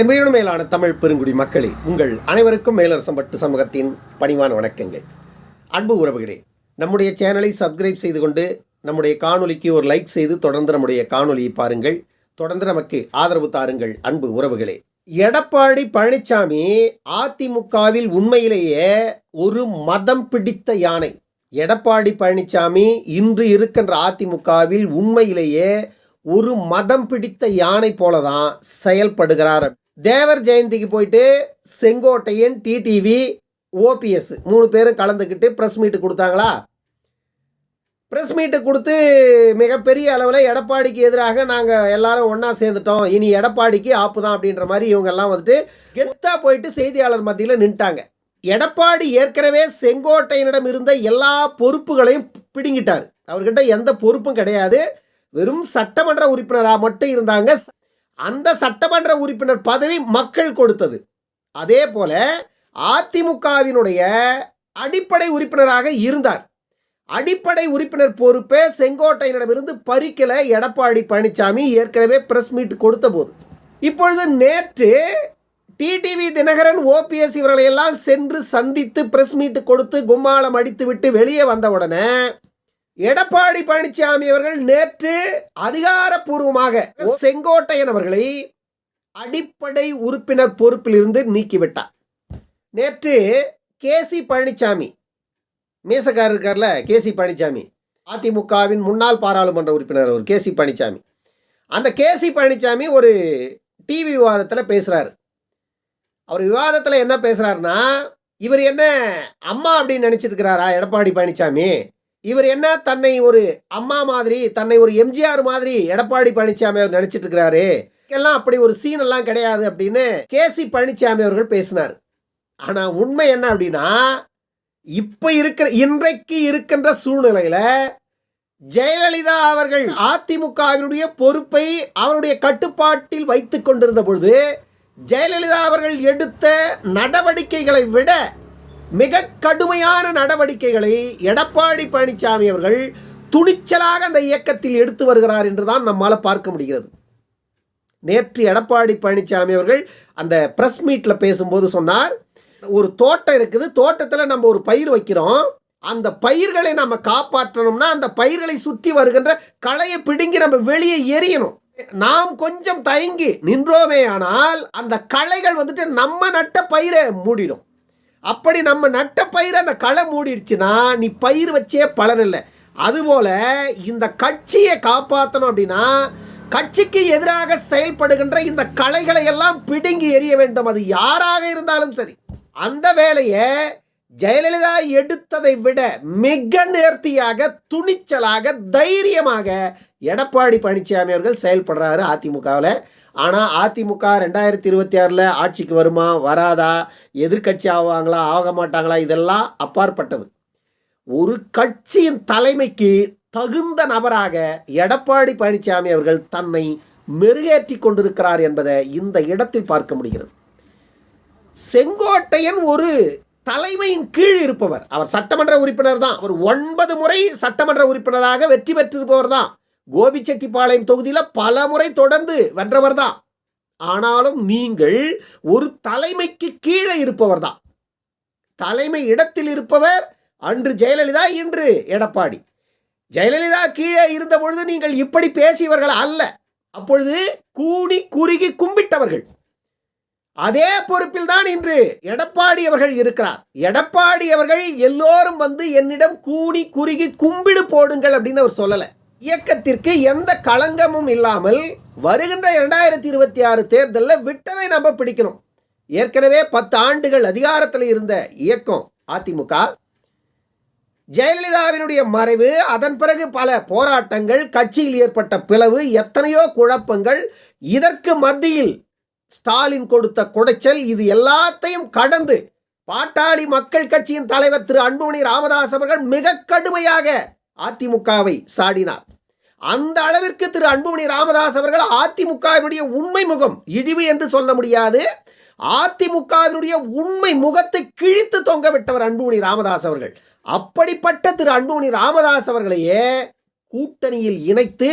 என் உயிரின மேலான தமிழ் பெருங்குடி மக்களே உங்கள் அனைவருக்கும் மேலரசம் பட்டு சமூகத்தின் பணிவான வணக்கங்கள். அன்பு உறவுகளே நம்முடைய சேனலை சப்ஸ்கிரைப் செய்து கொண்டு நம்முடைய காணொலிக்கு ஒரு லைக் செய்து தொடர்ந்து நம்முடைய காணொலியை பாருங்கள். தொடர்ந்து நமக்கு ஆதரவு தாருங்கள் அன்பு உறவுகளே. எடப்பாடி பழனிசாமி அதிமுகவில் உண்மையிலேயே ஒரு மதம் பிடித்த யானை. எடப்பாடி பழனிசாமி இன்று இருக்கின்ற அதிமுகவில் உண்மையிலேயே ஒரு மதம் பிடித்த யானை போல தான் செயல்படுகிறார். தேவர் ஜெயந்திக்கு போயிட்டு செங்கோட்டையன் டிடிவி ஓபிஎஸ் மூணு பேரும் கலந்துக்கிட்டு ப்ரெஸ் மீட்டு கொடுத்தாங்களா? ப்ரெஸ் மீட்டு கொடுத்து மிகப்பெரிய அளவில் எடப்பாடிக்கு எதிராக நாங்கள் எல்லாரும் ஒன்றா சேர்ந்துட்டோம். இனி எடப்பாடிக்கு ஆப்பு தான் அப்படின்ற மாதிரி இவங்கெல்லாம் வந்துட்டு கெத்தாக போயிட்டு செய்தியாளர் மத்தியில் நின்ட்டாங்க எடப்பாடி ஏற்கனவே செங்கோட்டையனிடம் இருந்த எல்லா பொறுப்புகளையும் பிடுங்கிட்டார். அவர்கிட்ட எந்த பொறுப்பும் கிடையாது. வெறும் சட்டமன்ற உறுப்பினராக மட்டும் இருந்தாங்க. அந்த சட்டமன்ற உறுப்பினர் பதவி மக்கள் கொடுத்தது. அதே போல அதிமுகவினுடைய அடிப்படை உறுப்பினராக இருந்தார். அடிப்படை உறுப்பினர் பொறுப்பே செங்கோட்டையனிடமிருந்து பறிக்கல எடப்பாடி பழனிசாமி ஏற்கனவே பிரஸ் மீட் கொடுத்த போது இப்பொழுது நேற்று டிடிவி தினகரன் ஓபிஎஸ் இவர்களையெல்லாம் சென்று சந்தித்து பிரஸ் மீட் கொடுத்து கும்மாளம் அடித்து விட்டு வெளியே வந்த உடனே எடப்பாடி பழனிசாமி அவர்கள் நேற்று அதிகாரப்பூர்வமாக செங்கோட்டையன் அவர்களை அடிப்படை உறுப்பினர் பொறுப்பிலிருந்து நீக்கிவிட்டார். நேற்று கே சி பழனிசாமி மீசக்காரர் இருக்கார்ல கே சி பழனிசாமி அதிமுகவின் முன்னாள் பாராளுமன்ற உறுப்பினர் ஒரு கே சி பழனிசாமி அந்த கே சி பழனிசாமி ஒரு டிவி விவாதத்தில் பேசுகிறாரு அவர் விவாதத்தில் என்ன பேசுகிறாருன்னா இவர் என்ன அம்மா அப்படின்னு நினச்சிருக்கிறாரா எடப்பாடி பழனிசாமி இவர் என்ன தன்னை ஒரு அம்மா மாதிரி தன்னை ஒரு எம்ஜிஆர் மாதிரி எடப்பாடி பழனிசாமி அவர் நினைச்சிட்டு இருக்கிறாரு எல்லாம் அப்படி ஒரு சீன் எல்லாம் கிடையாது அப்படின்னு கே சி பழனிசாமி அவர்கள் பேசினார். ஆனால் உண்மை என்ன அப்படின்னா இப்போ இருக்கிற இன்றைக்கு இருக்கின்ற சூழ்நிலையில் ஜெயலலிதா அவர்கள் அதிமுகவினுடைய பொறுப்பை அவருடைய கட்டுப்பாட்டில் வைத்து கொண்டிருந்த பொழுது ஜெயலலிதா அவர்கள் எடுத்த நடவடிக்கைகளை விட மிக கடுமையான நடவடிக்கைகளை எடப்பாடி பழனிசாமி அவர்கள் துணிச்சலாக அந்த இயக்கத்தில் எடுத்து வருகிறார் என்றுதான் நம்மால் பார்க்க முடிகிறது. நேற்று எடப்பாடி பழனிசாமி அவர்கள் அந்த பிரஸ் மீட்டில் பேசும்போது சொன்னார் ஒரு தோட்டம் இருக்குது தோட்டத்தில் நம்ம ஒரு பயிர் வைக்கிறோம் அந்த பயிர்களை நம்ம காப்பாற்றணும்னா அந்த பயிர்களை சுற்றி வருகின்ற களையை பிடுங்கி நம்ம வெளியே எரியணும். நாம் கொஞ்சம் தயங்கி நின்றோமே ஆனால் அந்த களைகள் வந்துட்டு நம்ம நட்ட பயிரை மூடிடும். அப்படி நம்ம நட்ட பயிர் அந்த களை மூடிடுச்சுன்னா நீ பயிர் வச்சே பலன் இல்லை. அதுபோல இந்த கட்சியை காப்பாற்றணும் அப்படின்னா கட்சிக்கு எதிராக செயல்படுகின்ற இந்த கலைகளை எல்லாம் பிடுங்கி எறிய வேண்டும். அது யாராக இருந்தாலும் சரி. அந்த வேலையை ஜெயலலிதா எடுத்ததை விட மிக நேர்த்தியாக துணிச்சலாக தைரியமாக எடப்பாடி பழனிசாமி அவர்கள் செயல்படுறாரு அதிமுகவில். ஆனால் அதிமுக ரெண்டாயிரத்தி இருபத்தி ஆறில் ஆட்சிக்கு வருமா வராதா எதிர்கட்சி ஆவாங்களா ஆக மாட்டாங்களா இதெல்லாம் அப்பாற்பட்டது. ஒரு கட்சியின் தலைமைக்கு தகுந்த நபராக எடப்பாடி பழனிசாமி அவர்கள் தன்னை மெருகேற்றி கொண்டிருக்கிறார் என்பதை இந்த இடத்தில் பார்க்க முடிகிறது. செங்கோட்டையன் ஒரு தலைமையின் கீழ் இருப்பவர். அவர் சட்டமன்ற உறுப்பினர் தான். அவர் ஒன்பது முறை சட்டமன்ற உறுப்பினராக வெற்றி பெற்றிருப்பவர் தான். கோபிச்செட்டிப்பாளையம் தொகுதியில் பல முறை தொடர்ந்து வென்றவர் தான். ஆனாலும் நீங்கள் ஒரு தலைமைக்கு கீழே இருப்பவர் தான். தலைமை இடத்தில் இருப்பவர் அன்று ஜெயலலிதா இன்று எடப்பாடி. ஜெயலலிதா கீழே இருந்த பொழுது நீங்கள் இப்படி பேசியவர்கள் அல்ல. அப்பொழுது கூடி குறுகி கும்பிட்டவர்கள். அதே பொறுப்பில் தான் இன்று எடப்பாடி அவர்கள் இருக்கிறார். எடப்பாடி அவர்கள் எல்லோரும் வந்து என்னிடம் கூடி குறுகி கும்பிடு போடுங்கள் அப்படின்னு அவர் சொல்லலை. இயக்கத்திற்கு எந்த களங்கமும் இல்லாமல் வருகின்ற இரண்டாயிரத்தி இருபத்தி ஆறு தேர்தலில் விட்டதை நம்ம பிடிக்கணும். ஏற்கனவே பத்து ஆண்டுகள் அதிகாரத்தில் இருந்த இயக்கம் அதிமுக. ஜெயலலிதாவினுடைய மறைவு அதன் பிறகு பல போராட்டங்கள் கட்சியில் ஏற்பட்ட பிளவு எத்தனையோ குழப்பங்கள் இதற்கு மத்தியில் ஸ்டாலின் கொடுத்த குடைச்சல் இது எல்லாத்தையும் கடந்து பாட்டாளி மக்கள் கட்சியின் தலைவர் திரு அன்புமணி ராமதாஸ் அவர்கள் மிக கடுமையாக அதிமுகவை சாடினார். அந்த அளவிற்கு திரு அன்புமணி ராமதாஸ் அவர்கள் அதிமுகவினுடைய உண்மை முகம் இழிவு என்று சொல்ல முடியாது. அதிமுகவினுடைய உண்மை முகத்தை கிழித்து தொங்க விட்டவர் அன்புமணி ராமதாஸ் அவர்கள். அப்படிப்பட்ட திரு அன்புமணி ராமதாஸ் அவர்களையே கூட்டணியில் இணைத்து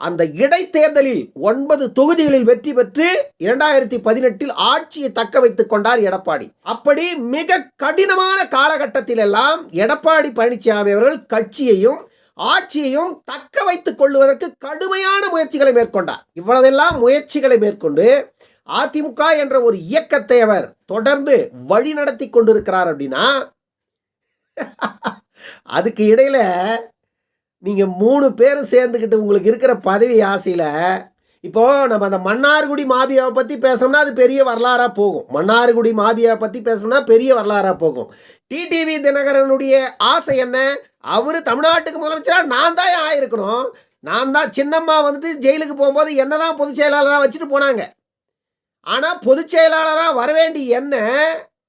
அந்த இடைத்தேர்தலில் ஒன்பது தொகுதிகளில் வெற்றி பெற்று இரண்டாயிரத்தி பதினெட்டில் ஆட்சியை தக்க வைத்துக் கொண்டார் எடப்பாடி. அப்படி மிக கடினமான காலகட்டத்தில் எல்லாம் எடப்பாடி பழனிசாமி அவர்கள் கட்சியையும் ஆட்சியையும் தக்க வைத்துக் கொள்வதற்கு கடுமையான முயற்சிகளை மேற்கொண்டார். இவ்வளவெல்லாம் முயற்சிகளை மேற்கொண்டு அதிமுக என்ற ஒரு இயக்கத்தை அவர் தொடர்ந்து வழி நடத்தி கொண்டிருக்கிறார் அப்படின்னா அதுக்கு இடையில நீங்கள் மூணு பேரும் சேர்ந்துக்கிட்டு உங்களுக்கு இருக்கிற பதவி ஆசையில் இப்போது நம்ம அந்த மன்னார்குடி மாபியாவை பற்றி பேசணும்னா அது பெரிய வரலாறாக போகும். மன்னார்குடி மாபியாவை பற்றி பேசணும்னா பெரிய வரலாறாக போகும். டிடிவி தினகரனுடைய ஆசை என்ன? அவர் தமிழ்நாட்டுக்கு முதலமைச்சராக நான் தான் ஆயிருக்கணும். நான் தான் சின்னம்மா வந்துட்டு ஜெயிலுக்கு போகும்போது என்னதான் பொதுச் செயலாளராக வச்சுட்டு போனாங்க. ஆனால் பொதுச் செயலாளராக வரவேண்டி என்ன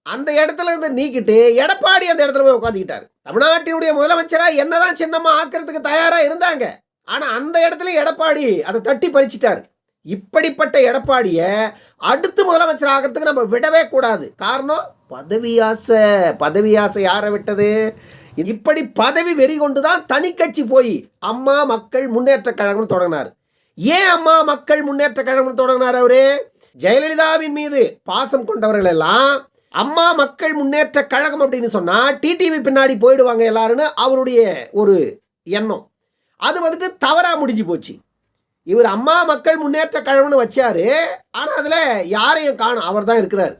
அந்த இடத்துல இருந்து நீக்கிட்டு எடப்பாடி அந்த இடத்துல போய் உட்காந்துக்கிட்டாரு தமிழ்நாட்டினுடைய முதலமைச்சராக என்னதான் சின்னம்மா ஆக்கிறதுக்கு தயாராக இருந்தாங்க. ஆனால் அந்த இடத்துல எடப்பாடி அதை தட்டி பறிச்சிட்டாரு. இப்படிப்பட்ட எடப்பாடியை அடுத்து முதலமைச்சர் ஆகிறதுக்கு நம்ம விடவே கூடாது. காரணம் பதவி ஆசை பதவி ஆசை யாரை விட்டது? இப்படி பதவி வெறி கொண்டு தான் தனி கட்சி போய் அம்மா மக்கள் முன்னேற்ற கழகம்னு தொடங்கினார். ஏன் அம்மா மக்கள் முன்னேற்ற கழகம்னு தொடங்கினார் அவரு? ஜெயலலிதாவின் மீது பாசம் கொண்டவர்கள் எல்லாம் அம்மா மக்கள் முன்னேற்ற கழகம் அப்படின்னு சொன்னால் டிடிவி பின்னாடி போயிடுவாங்க எல்லாருன்னு அவருடைய ஒரு எண்ணம். அது வந்துட்டு தவறாக முடிஞ்சு போச்சு. இவர் அம்மா மக்கள் முன்னேற்ற கழகம்னு வச்சாரு. ஆனால் அதில் யாரையும் காணும். அவர் தான் இருக்கிறார்.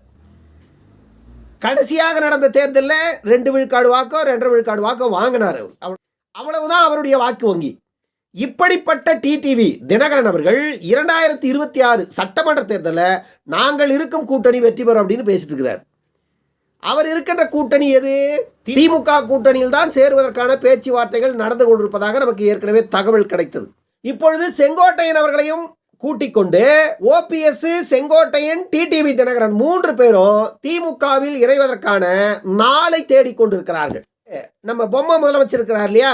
கடைசியாக நடந்த தேர்தலில் ரெண்டு விழுக்காடு வாக்கோ ரெண்டரை விழுக்காடு வாக்கோ வாங்கினார் அவர். அவ்வளவுதான் அவருடைய வாக்கு வங்கி. இப்படிப்பட்ட டிடிவி தினகரன் அவர்கள் இரண்டாயிரத்தி இருபத்தி ஆறு சட்டமன்ற தேர்தலில் நாங்கள் இருக்கும் கூட்டணி வெற்றி பெறும் அப்படின்னு பேசிட்டு இருக்கிறார். அவர் இருக்கின்ற கூட்டணி எது? திமுக கூட்டணியில் தான் சேருவதற்கான பேச்சுவார்த்தைகள் நடந்து கொண்டிருப்பதாக நமக்கு ஏற்கனவே தகவல் கிடைத்தது. இப்பொழுது செங்கோட்டையன் அவர்களையும் கூட்டிக் கொண்டு ஓபிஎஸ் செங்கோட்டையன் டிடிவி தினகரன் மூன்று பேரும் திமுகவில் இணைவதற்கான நாளை தேடிக்கொண்டிருக்கிறார்கள் நம்ம பொம்மை முதலமைச்சர் இருக்கிறார் இல்லையா?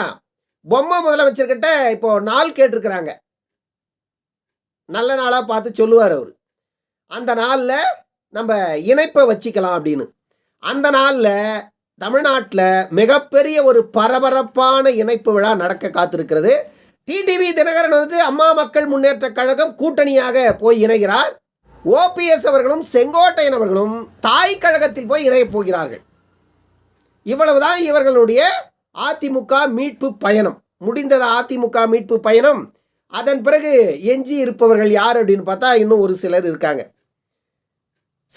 பொம்மை முதலமைச்சர்கிட்ட இப்போ நாள் கேட்டிருக்கிறாங்க. நல்ல நாளாக பார்த்து சொல்லுவார் அவர். அந்த நாளில் நம்ம இணைப்பை வச்சுக்கலாம் அப்படின்னு. அந்த நாளில் தமிழ்நாட்டில் மிகப்பெரிய ஒரு பரபரப்பான இணைப்பு விழா நடக்க காத்திருக்கிறது. டிடிவி தினகரன் வந்து அம்மா மக்கள் முன்னேற்ற கழகம் கூட்டணியாக போய் இணைகிறார். ஓபிஎஸ் அவர்களும் செங்கோட்டையன் அவர்களும் தாய் கழகத்தில் போய் இணையப் போகிறார்கள். இவ்வளவுதான் இவர்களுடைய அதிமுக மீட்பு பயணம். முடிந்தது அதிமுக மீட்பு பயணம்? அதன் பிறகு எஞ்சி இருப்பவர்கள் யார் அப்படின்னு பார்த்தா இன்னும் ஒரு சிலர் இருக்காங்க.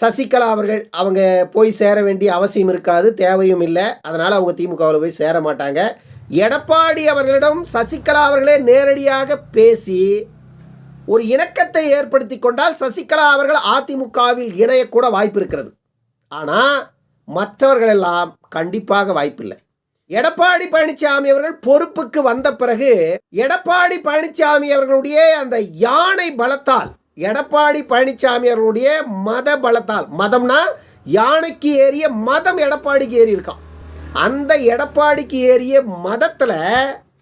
சசிகலா அவர்கள் அவங்க போய் சேர வேண்டிய அவசியம் இருக்காது தேவையும் இல்லை. அதனால் அவங்க திமுகவில் போய் சேர மாட்டாங்க. எடப்பாடி அவர்களிடம் சசிகலா அவர்களே நேரடியாக பேசி ஒரு இணக்கத்தை ஏற்படுத்தி கொண்டால் சசிகலா அவர்கள் அதிமுகவில் இணையக்கூட வாய்ப்பு இருக்கிறது. ஆனால் மற்றவர்கள் எல்லாம் கண்டிப்பாக வாய்ப்பில்லை. எடப்பாடி பழனிசாமி அவர்கள் பொறுப்புக்கு வந்த பிறகு எடப்பாடி பழனிசாமி அவர்களுடைய அந்த யானை பலத்தால் எடப்பாடி பழனிசாமி அவர்களுடைய மத பலத்தால் மதம்னா யானைக்கு ஏறிய மதம் எடப்பாடிக்கு ஏறி இருக்கான் அந்த எடப்பாடிக்கு ஏறிய மதத்தில்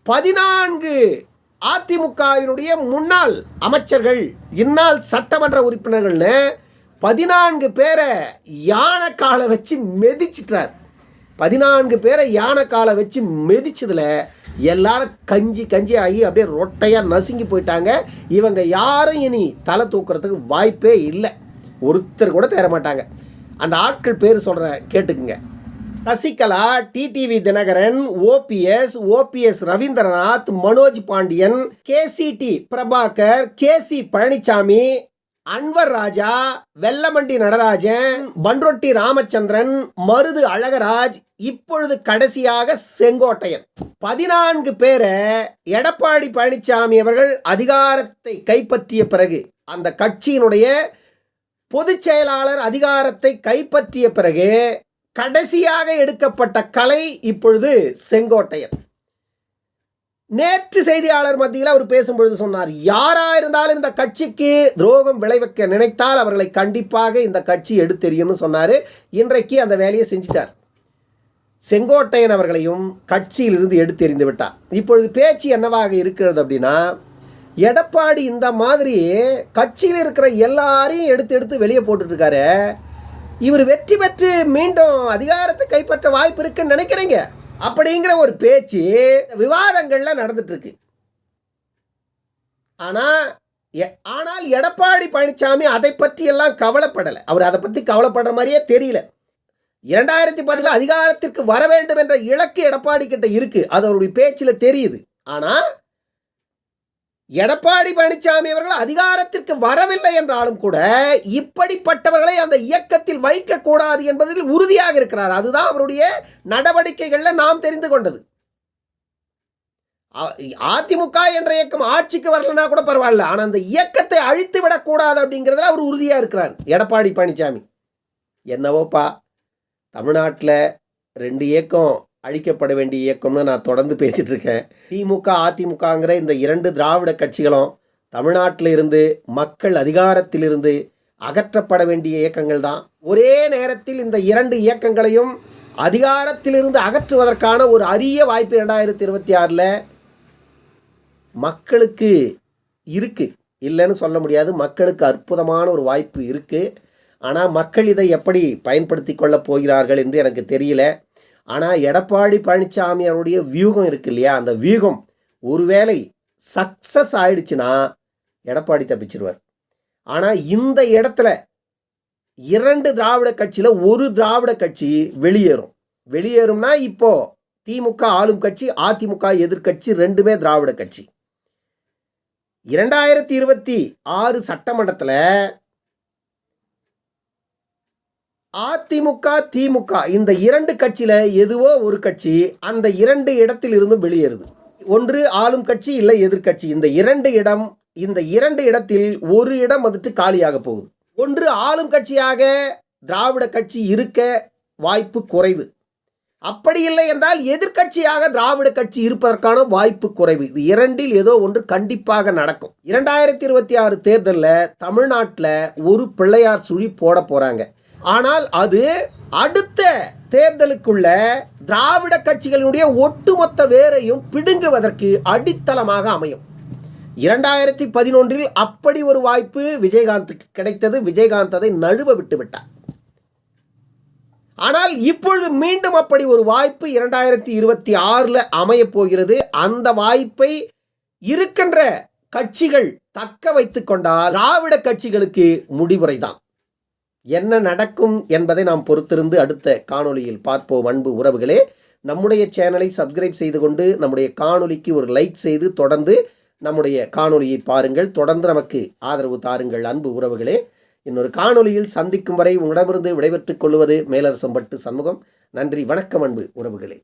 பதினான்கு அதிமுகவினுடைய முன்னாள் அமைச்சர்கள் இந்நாள் சட்டமன்ற உறுப்பினர்கள்னு பதினான்கு பேரை யானை காலை வச்சு மெதிச்சிட்டார். பதினான்கு பேரை யானை காலை வச்சு மெதிச்சதில் எல்லாரும் கஞ்சி கஞ்சி ஆகி அப்படியே ரொட்டையாக நசுங்கி போயிட்டாங்க. இவங்க யாரும் இனி தலை தூக்குறதுக்கு வாய்ப்பே இல்லை. ஒருத்தர் கூட தேர மாட்டாங்க. அந்த ஆட்கள் பேர் சொல்கிறேன் கேட்டுக்குங்க. Sasikala TTV Dhinakaran OPS OPS Ravindranath Manoj Pandian KCD Prabhakar KC Palaniswami Anwar Raja Vellamandi Natarajan Panruti Ramachandran Marudhu Alagaraj இப்பொழுது கடைசியாக செங்கோட்டையன். பதினான்கு பேரை எடப்பாடி பழனிசாமி அவர்கள் அதிகாரத்தை கைப்பற்றிய பிறகு அந்த கட்சியினுடைய பொதுச் செயலாளர் அதிகாரத்தை கைப்பற்றிய பிறகு கடைசியாக எடுக்கப்பட்ட கலை இப்பொழுது செங்கோட்டையன். நேற்று செய்தியாளர் மத்தியில் அவர் பேசும்பொழுது சொன்னார் யாரா இருந்தாலும் இந்த கட்சிக்கு துரோகம் விளைவிக்க நினைத்தால் அவர்களை கண்டிப்பாக இந்த கட்சி எடுத்தெறியும்னு சொன்னார். இன்றைக்கு அந்த வேலையை செஞ்சிட்டார். செங்கோட்டையன் அவர்களையும் கட்சியிலிருந்து எடுத்தெறிந்து விட்டார். இப்பொழுது பேச்சு என்னவாக இருக்கிறது அப்படின்னா எடப்பாடி இந்த மாதிரி கட்சியில் இருக்கிற எல்லாரையும் எடுத்து எடுத்து வெளியே போட்டுட்ருக்காரு. இவர் வெற்றி பெற்று மீண்டும் அதிகாரத்தை கைப்பற்ற வாய்ப்பு இருக்குன்னு நினைக்கிறீங்க. அப்படிங்கிற ஒரு பேச்சு விவாதங்களில் நடந்துட்டு இருக்கு ஆனால் ஆனால் எடப்பாடி பழனிசாமி அதை பற்றியெல்லாம் கவலைப்படலை. அவர் அதை பற்றி கவலைப்படுற மாதிரியே தெரியல. இரண்டாயிரத்தி பதில் அதிகாரத்திற்கு வர வேண்டும் என்ற இலக்கு எடப்பாடி கிட்ட இருக்கு. அது அவருடைய பேச்சில் தெரியுது. ஆனால் எடப்பாடி பழனிசாமி அவர்கள் அதிகாரத்திற்கு வரவில்லை என்றாலும் கூட இப்படிப்பட்டவர்களை அந்த இயக்கத்தில் வைக்கக்கூடாது என்பதில் உறுதியாக இருக்கிறார். அதுதான் அவருடைய நடவடிக்கைகளில் நாம் தெரிந்து கொண்டது. அதிமுக என்ற இயக்கம் ஆட்சிக்கு வரலன்னா கூட பரவாயில்ல. ஆனால் அந்த இயக்கத்தை அழித்து விடக்கூடாது அப்படிங்கிறதுல அவர் உறுதியாக இருக்கிறார். எடப்பாடி பழனிசாமி. என்னவோப்பா தமிழ்நாட்டில் ரெண்டு இயக்கம் அழிக்கப்பட வேண்டிய இயக்கம்னு நான் தொடர்ந்து பேசிகிட்டு இருக்கேன். திமுக அதிமுகங்கிற இந்த இரண்டு திராவிட கட்சிகளும் தமிழ்நாட்டில் இருந்து மக்கள் அதிகாரத்திலிருந்து அகற்றப்பட வேண்டிய இயக்கங்கள் தான். ஒரே நேரத்தில் இந்த இரண்டு இயக்கங்களையும் அதிகாரத்திலிருந்து அகற்றுவதற்கான ஒரு அரிய வாய்ப்பு ரெண்டாயிரத்தி இருபத்தி ஆறில் மக்களுக்கு இருக்குது இல்லைன்னு சொல்ல முடியாது. மக்களுக்கு அற்புதமான ஒரு வாய்ப்பு இருக்குது ஆனால் மக்கள் இதை எப்படி பயன்படுத்தி கொள்ளப் போகிறார்கள் என்று எனக்கு தெரியல. ஆனால் எடப்பாடி பழனிசாமி அவருடைய வியூகம் இருக்கு இல்லையா? அந்த வியூகம் ஒருவேளை சக்ஸஸ் ஆயிடுச்சுன்னா எடப்பாடி தப்பிச்சிருவார். ஆனால் இந்த இடத்துல இரண்டு திராவிட கட்சியில் ஒரு திராவிட கட்சி வெளியேறும். வெளியேறும்னா இப்போ திமுக ஆளும் கட்சி அதிமுக எதிர்கட்சி ரெண்டுமே திராவிட கட்சி. இரண்டாயிரத்தி இருபத்தி ஆறு சட்டமன்றத்தில் அதிமுக திமுக இந்த இரண்டு கட்சியில் எதுவோ ஒரு கட்சி அந்த இரண்டு இடத்தில் இருந்தும் வெளியேறுது. ஒன்று ஆளும் கட்சி இல்லை எதிர்க்கட்சி. இந்த இரண்டு இடம் இந்த இரண்டு இடத்தில் ஒரு இடம் வந்துட்டு காலியாக போகுது. ஒன்று ஆளும் கட்சியாக திராவிட கட்சி இருக்க வாய்ப்பு குறைவு. அப்படி இல்லை என்றால் எதிர்க்கட்சியாக திராவிட கட்சி இருப்பதற்கான வாய்ப்பு குறைவு. இது இரண்டில் ஏதோ ஒன்று கண்டிப்பாக நடக்கும். இரண்டாயிரத்தி இருபத்தி ஆறு தேர்தலில் தமிழ்நாட்டில் ஒரு பிள்ளையார் சுழி போட போகிறாங்க ஆனால் அது அடுத்த தேர்தலுக்குள்ள திராவிட கட்சிகளினுடைய ஒட்டுமொத்த வேரையும் பிடுங்குவதற்கு அடித்தளமாக அமையும். இரண்டாயிரத்தி பதினொன்றில் அப்படி ஒரு வாய்ப்பு விஜயகாந்துக்கு கிடைத்தது. விஜயகாந்த் அதை நழுவ விட்டு விட்டார். ஆனால் இப்பொழுது மீண்டும் அப்படி ஒரு வாய்ப்பு இரண்டாயிரத்தி இருபத்தி ஆறில் அமையப் போகிறது. அந்த வாய்ப்பை இருக்கின்ற கட்சிகள் தக்க வைத்துக் கொண்டால் திராவிட கட்சிகளுக்கு முடிவுரைதான். என்ன நடக்கும் என்பதை நாம் பொறுத்திருந்து அடுத்த காணொளியில் பார்ப்போம். அன்பு உறவுகளே நம்முடைய சேனலை சப்ஸ்கிரைப் செய்து கொண்டு நம்முடைய காணொளிக்கு ஒரு லைக் செய்து தொடர்ந்து நம்முடைய காணொளியை பாருங்கள். தொடர்ந்து நமக்கு ஆதரவு தாருங்கள். அன்பு உறவுகளே இன்னொரு காணொளியில் சந்திக்கும் வரை உங்களிடமிருந்து விடைபெற்றுக் கொள்வது மேலரசம்பட்டு சண்முகம். நன்றி வணக்கம் அன்பு உறவுகளே.